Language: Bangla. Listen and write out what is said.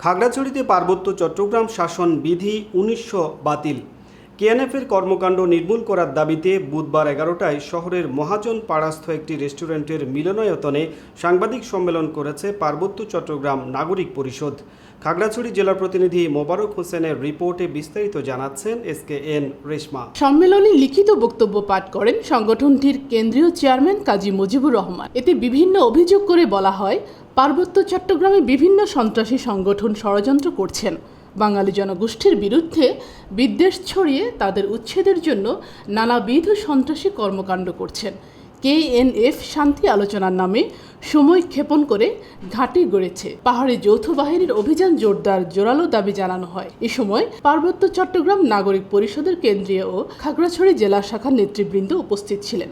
খাগড়াছড়িতে পার্বত্য চট্টগ্রাম শাসন বিধি উনিশশো বাতিল। কেএনএফের কর্মকাণ্ড নির্মূল করার দাবিতে বুধবার এগারোটায় শহরের মহাজন পাড়াস্থ একটি রেস্টুরেন্টের মিলনায়তনে সাংবাদিক সম্মেলন করেছে পার্বত্য চট্টগ্রাম নাগরিক পরিষদ। খাগড়াছড়ি জেলা প্রতিনিধি মোবারক হোসেনের রিপোর্টে বিস্তারিত জানাচ্ছেন এস কে এন রেশমা। সম্মেলনে লিখিত বক্তব্য পাঠ করেন সংগঠনটির কেন্দ্রীয় চেয়ারম্যান কাজী মুজিবুর রহমান। এতে বিভিন্ন অভিযোগ করে বলা হয়, পার্বত্য চট্টগ্রামে বিভিন্ন সন্ত্রাসী সংগঠন ষড়যন্ত্র করছেন। বাঙালি জনগোষ্ঠীর বিরুদ্ধে বিদ্বেষ ছড়িয়ে তাদের উচ্ছেদের জন্য নানাবিধ সন্ত্রাসী কর্মকাণ্ড করছেন। কেএনএফ শান্তি আলোচনার নামে সময় ক্ষেপণ করে ঘাঁটি গড়েছে। পাহাড়ে যৌথ বাহিনীর অভিযান জোরদার, জোরালো দাবি জানানো হয়। এ সময় পার্বত্য চট্টগ্রাম নাগরিক পরিষদের কেন্দ্রীয় ও খাগড়াছড়ি জেলা শাখার নেতৃবৃন্দ উপস্থিত ছিলেন।